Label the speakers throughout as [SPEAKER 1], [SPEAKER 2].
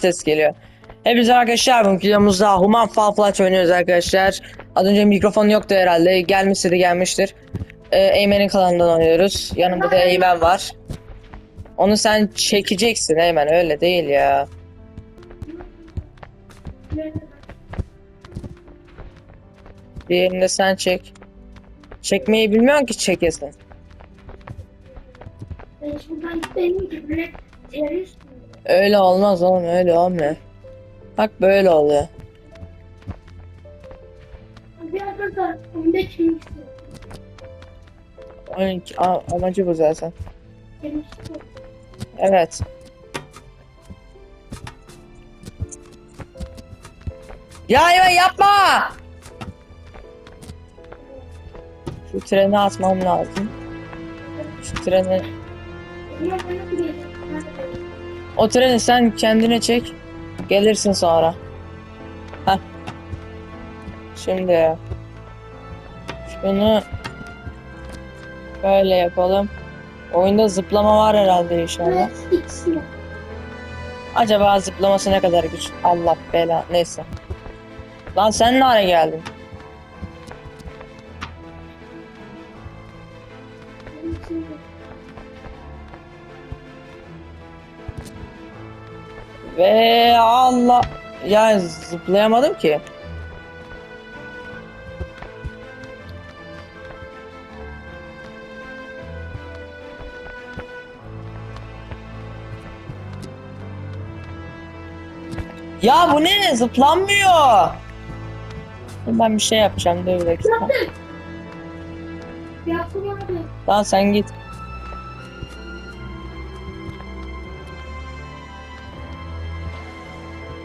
[SPEAKER 1] ses geliyor. Hepinize arkadaşlar bugün videomuzda Human Fall Flight oynuyoruz arkadaşlar. Az önce mikrofon yoktu herhalde. Gelmişse de gelmiştir. Ee, Eymen'in kanalından oynuyoruz. Yanımda da Eymen var. Onu sen çekeceksin Eymen öyle değil ya. Diğerini de sen çek. Çekmeyi bilmiyorsun ki çekesin.
[SPEAKER 2] Ben şuradan benim gibi terörist?
[SPEAKER 1] Öyle olmaz oğlum öyle olmuyor. Bak böyle oluyor.
[SPEAKER 2] Bir arada da önde kimisi.
[SPEAKER 1] Oyun a- amacı bu zaten.
[SPEAKER 2] Kimisi.
[SPEAKER 1] Evet. Ya Eymen yapma! Şu treni atmam lazım. Şu treni...
[SPEAKER 2] Niye bana bir
[SPEAKER 1] O treni sen kendine çek. Gelirsin sonra. Heh. Şimdi... Şunu... Böyle yapalım. Oyunda zıplama var herhalde inşallah. Acaba zıplaması ne kadar güç? Allah bela. Neyse. Lan sen ne hale geldin? Ve Allah. Ya zıplayamadım ki. Ya bu ne? Zıplanmıyor. Ben bir şey yapacağım. Dur bir dakika.
[SPEAKER 2] Yakup abi.
[SPEAKER 1] Lan sen git.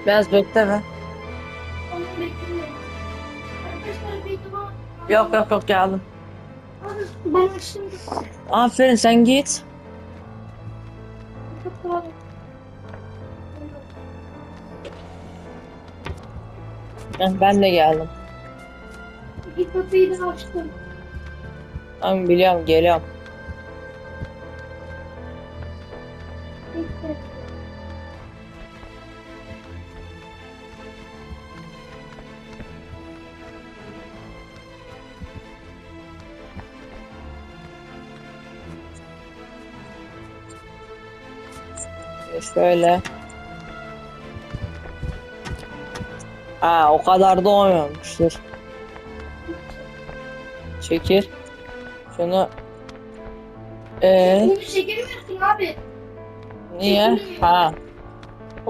[SPEAKER 1] Biraz bekle be.
[SPEAKER 2] Onu bekliyorum. Arkadaşlar bir tamam.
[SPEAKER 1] Yok yok yok geldim.
[SPEAKER 2] Abi bana şimdi
[SPEAKER 1] Aferin sen git. Heh, Ben de geldim.
[SPEAKER 2] İlk kapıyı da açtım.
[SPEAKER 1] Tamam biliyorum geliyorum. Şöyle. Ha o kadar da olmuyormuştur. Çekil. Şunu. Ee,
[SPEAKER 2] Bunu çekemiyorsun abi.
[SPEAKER 1] niye? Ha.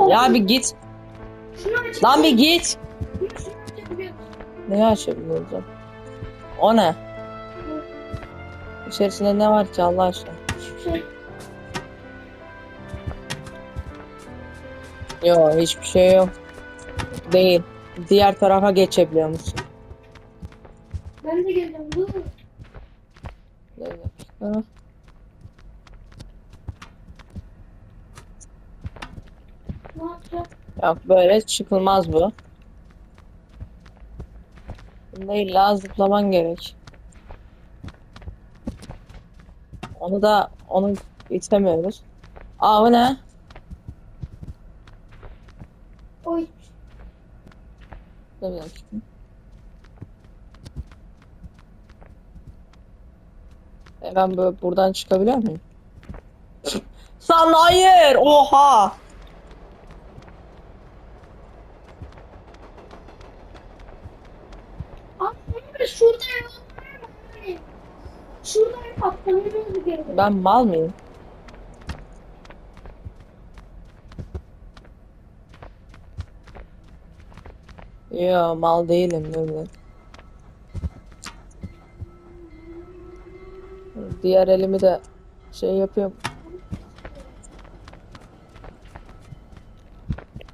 [SPEAKER 1] Ya bir git. Lan bir git. Ne açabiliyorsun? O ne? İçerisinde ne var ki Allah aşkına?
[SPEAKER 2] Hiçbir şey.
[SPEAKER 1] Yok hiçbir şey yok. Değil. Diğer tarafa geçebiliyor musun?
[SPEAKER 2] Ben de geldim. Dur.
[SPEAKER 1] Bir dakika.
[SPEAKER 2] Ne yapacağım?
[SPEAKER 1] Yok böyle çıkılmaz bu. Bunda illa zıplaman gerek. Onu da onu itemiyoruz. Aa bu ne?
[SPEAKER 2] Oy.
[SPEAKER 1] Dakika. E ben böyle buradan çıkabiliyor muyum? Sen hayır! Oha!
[SPEAKER 2] Abi şurada atlamamız gerekiyor.
[SPEAKER 1] Ben mal mıyım? Yo mal değilim bir. Diğer elimi de şey yapıyorum.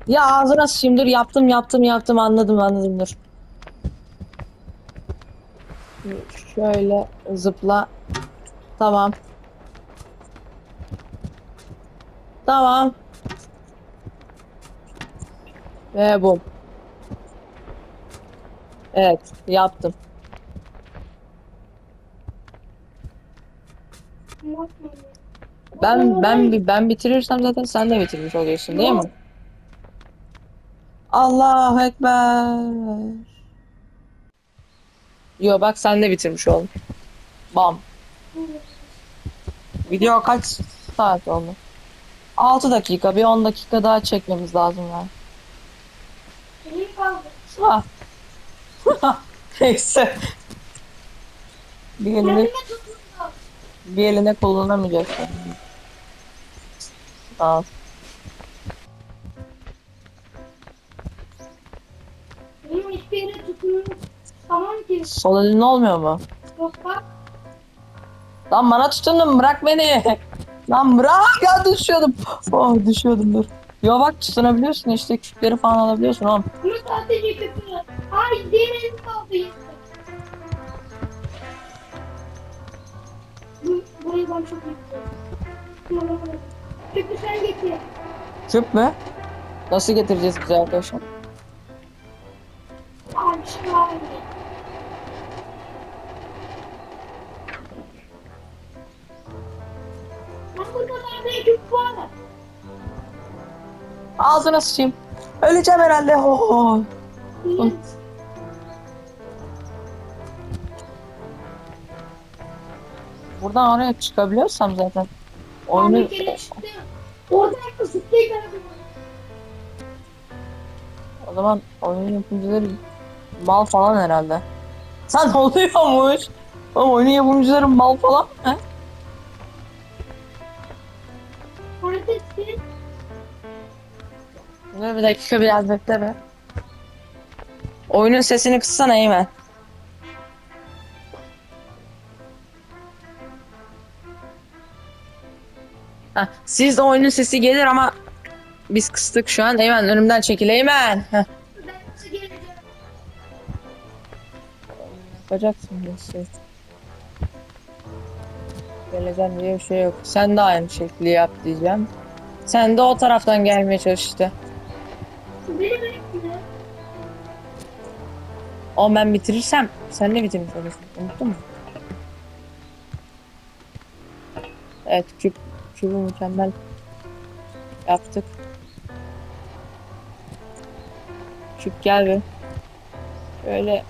[SPEAKER 1] Ya ağzına dur yaptım yaptım yaptım anladım anladım dur. Şöyle zıpla. Tamam. Tamam. Ve bu. Evet, yaptım. Ben ben ben bitirirsem zaten sen de bitirmiş oluyorsun değil mi? Allahu Ekber. Yo bak sen de bitirmiş oldun. Bam. Video kaç saat oldu? 6 dakika. Bir 10 dakika daha çekmemiz lazım yani. Ah. Neyse. Bir eline, bir eline kullanamayacaksın. Al.
[SPEAKER 2] Benim hiçbir yere tutunum. Tamam ki.
[SPEAKER 1] Sol elin olmuyor mu?
[SPEAKER 2] Yok bak.
[SPEAKER 1] Lan bana tutundun bırak beni. Lan bırak ya düşüyordum. Oh düşüyordum dur. Yo bak tutunabiliyorsun işte küpleri falan alabiliyorsun oğlum.
[SPEAKER 2] Ama sadece kötü. Ay elim kaldı. burayı ben çok istiyorum. Kötü sen getir.
[SPEAKER 1] Küp mü? Nasıl getireceğiz bize arkadaşlar?
[SPEAKER 2] Ay şahane.
[SPEAKER 1] Ağzına sıçayım. Öleceğim herhalde. Oh.
[SPEAKER 2] Niye?
[SPEAKER 1] Buradan oraya çıkabiliyorsam zaten. Oyunu
[SPEAKER 2] Oyunu... Bir kere çıktı. Oradan kısıtlayı gördüm.
[SPEAKER 1] o zaman oyunun yapımcıları mal falan herhalde. Sen oluyormuş. Oğlum oyunun yapımcıları mal falan mı? Bir dakika biraz bekle be. Oyunun sesini kıssana Eymen. Heh, siz de oyunun sesi gelir ama biz kıstık şu an. Eymen önümden çekil Eymen. Heh. Yapacaksın bir şey. Geleceğim diye bir şey yok. Sen de aynı şekli yap diyeceğim. Sen de o taraftan gelmeye çalış işte. O ben bitirirsem sen de bitirmiş olursun. Unuttun mu? Evet küp, kübü mükemmel yaptık. Küp gel bir. Böyle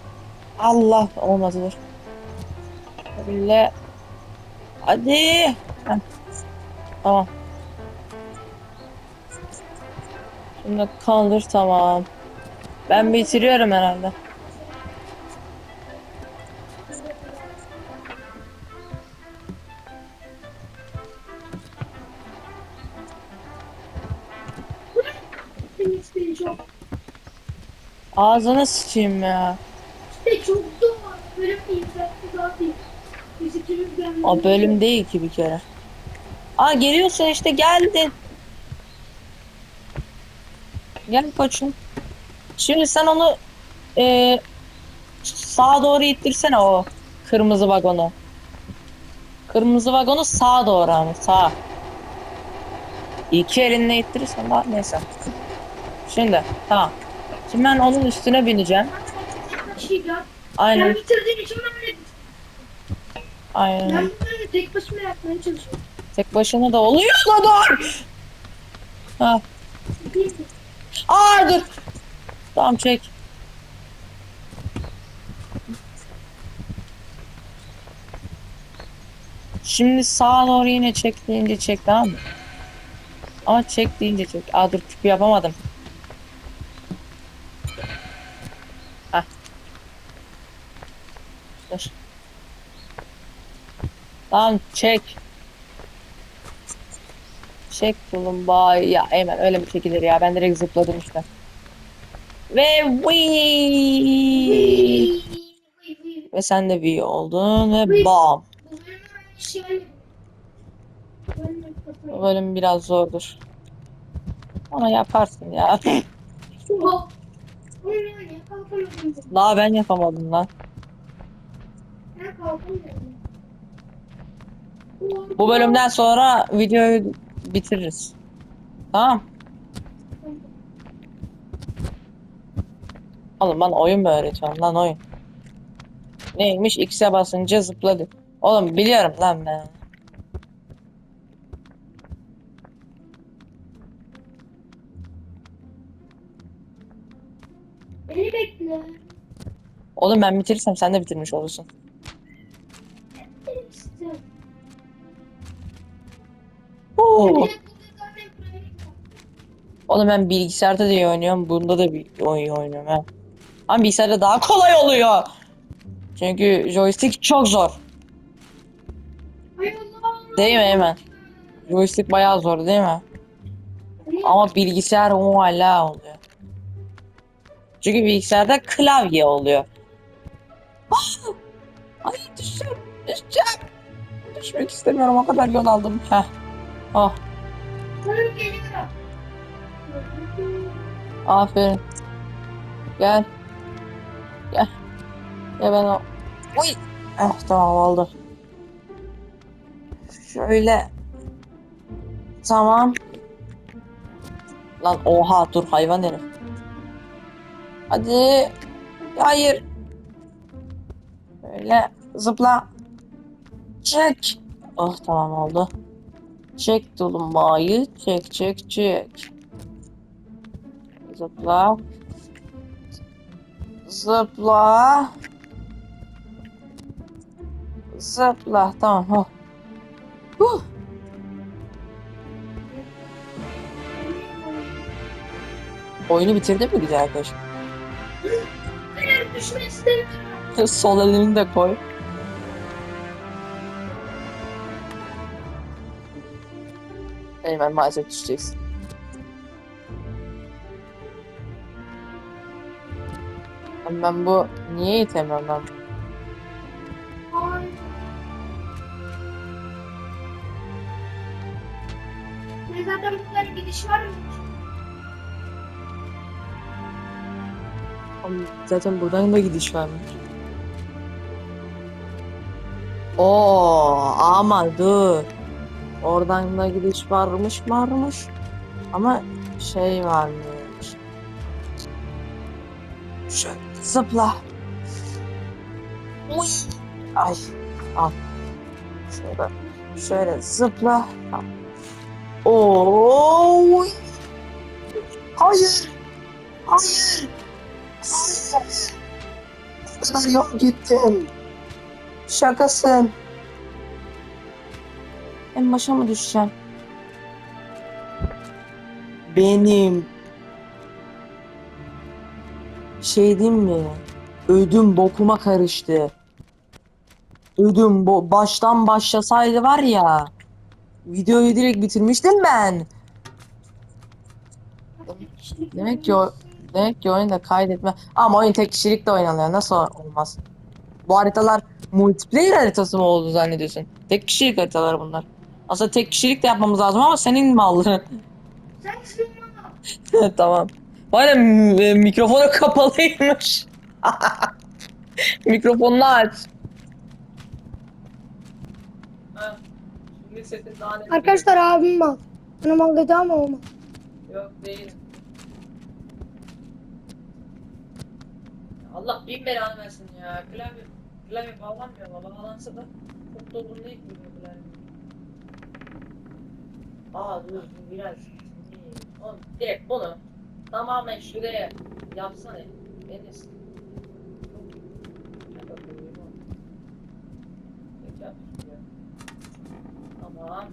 [SPEAKER 1] Allah olmadı dur. Böyle hadi. Heh. Tamam. Şimdi kaldır tamam. Ben bitiriyorum herhalde.
[SPEAKER 2] Çok.
[SPEAKER 1] Ağzına sıçayım ya.
[SPEAKER 2] İşte çok zor. Bölüm değil. Daha gelmedi.
[SPEAKER 1] O bölüm değil ki bir kere. Aa geliyorsun işte geldin. Gel koçum. Şimdi sen onu e, sağa doğru ittirsene o kırmızı vagonu. Kırmızı vagonu sağa doğru ama sağa. İki elinle ittirirsen daha neyse. Şimdi tamam. Şimdi ben onun üstüne bineceğim. Aynen.
[SPEAKER 2] Ben bitirdiğim için ben öyle
[SPEAKER 1] Aynen.
[SPEAKER 2] Ben tek başıma yapmaya çalışıyorum.
[SPEAKER 1] Tek başına da oluyor da dur. Ha. Aa dur. Tamam çek. Şimdi sağa doğru yine çek deyince çek tamam mı? Ama çek deyince çek. Aa dur küpü yapamadım. Tamam çek. Çek tulumba. Ya hemen öyle mi çekilir ya? Ben direkt zıpladım işte. Ve wii. Ve sen de wii oldun ve bam. Bölüm biraz zordur. Ama yaparsın ya.
[SPEAKER 2] Kalkamadım.
[SPEAKER 1] Daha ben yapamadım lan.
[SPEAKER 2] Ben kalkamıyorum.
[SPEAKER 1] Bu bölümden sonra videoyu bitiririz. Tamam. Oğlum bana oyun mu öğretiyorsun lan oyun? Neymiş X'e basınca zıpladı. Oğlum biliyorum lan ben.
[SPEAKER 2] Beni bekle.
[SPEAKER 1] Oğlum ben bitirirsem sen de bitirmiş olursun. Oo. Oğlum ben bilgisayarda da oynuyorum. Bunda da bir oyun oynuyorum ha. Ama bilgisayarda daha kolay oluyor. Çünkü joystick çok zor. Değil mi Eymen? Joystick bayağı zor değil mi? Ama bilgisayar o hala oluyor. Çünkü bilgisayarda klavye oluyor. Ay düşeceğim. Düşeceğim. Düşmek istemiyorum. O kadar yol aldım. Heh.
[SPEAKER 2] Geliyorum.
[SPEAKER 1] Aferin. Gel. Gel. Ya ben o... Uy. Eh tamam oldu. Şöyle. Tamam. Lan oha dur hayvan herif. Hadi. Hayır. Böyle zıpla. Çek. Oh tamam oldu. Çek tulumbayı. Çek çek çek. Zıpla. Zıpla. Zıpla. Tamam. Oh. Huh. Oyunu bitirdin mi güzel arkadaş?
[SPEAKER 2] Hayır düşmek istemiyorum.
[SPEAKER 1] Sol elini de koy. Eymen maalesef düşeceksin. Ben bu niye itemiyorum ben?
[SPEAKER 2] Ne zaten burada gidiş var mı?
[SPEAKER 1] Zaten buradan da gidiş varmış. Oo, ama dur. Oradan da gidiş varmış varmış. Ama şey varmış. Şöyle zıpla. Uy. Ay. Al. Şöyle. Şöyle zıpla. Al. Oo. uy. Hayır. Hayır. Hayır. O kadar yol gittim. Şakasın. En başa mı düşeceğim? Benim şey diyeyim mi? Ödüm bokuma karıştı. Ödüm bo baştan başlasaydı var ya. Videoyu direkt bitirmiştim ben. Demek ki o Demek ki oyunda kaydetme. Ama oyun tek kişilik de oynanıyor. Nasıl olmaz? Bu haritalar multiplayer haritası mı oldu zannediyorsun? Tek kişilik haritalar bunlar. Aslında tek kişilik de yapmamız lazım ama senin mallın.
[SPEAKER 2] Sen şunu
[SPEAKER 1] tamam. Var ya m- e, mikrofonu kapalıymış. Mikrofonunu aç.
[SPEAKER 2] Arkadaşlar abim mal. Bana mal dedi ama olmaz.
[SPEAKER 1] Yok değil. Allah bin belanı versin ya. Klavye, klavye bağlanmıyor bağlansa da çok dolgun değil ki bu klavye. Aa dur biraz. Oğlum direkt bunu tamamen şuraya yapsana. Şuraya. Tamam.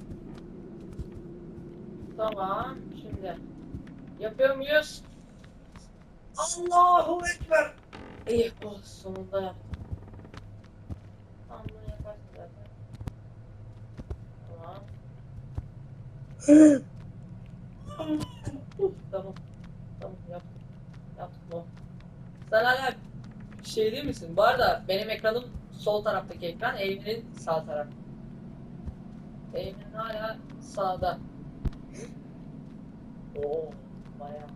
[SPEAKER 1] Tamam. Şimdi yapıyor muyuz? Allahu Ekber. İyi oh sonunda yaptım. Tamam bunu yaparsın zaten. Tamam. Tamam. Tamam. Yaptım o. Sen hala şey değil misin? Bu arada benim ekranım sol taraftaki ekran, Eymen'in sağ tarafı. Eymen hala sağda. Oo, bayağı.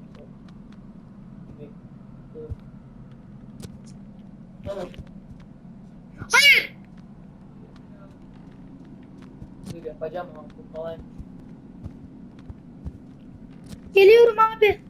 [SPEAKER 1] Tamam.
[SPEAKER 2] Hayır.
[SPEAKER 1] Yapacağım ama bu kolay.
[SPEAKER 2] Geliyorum abi.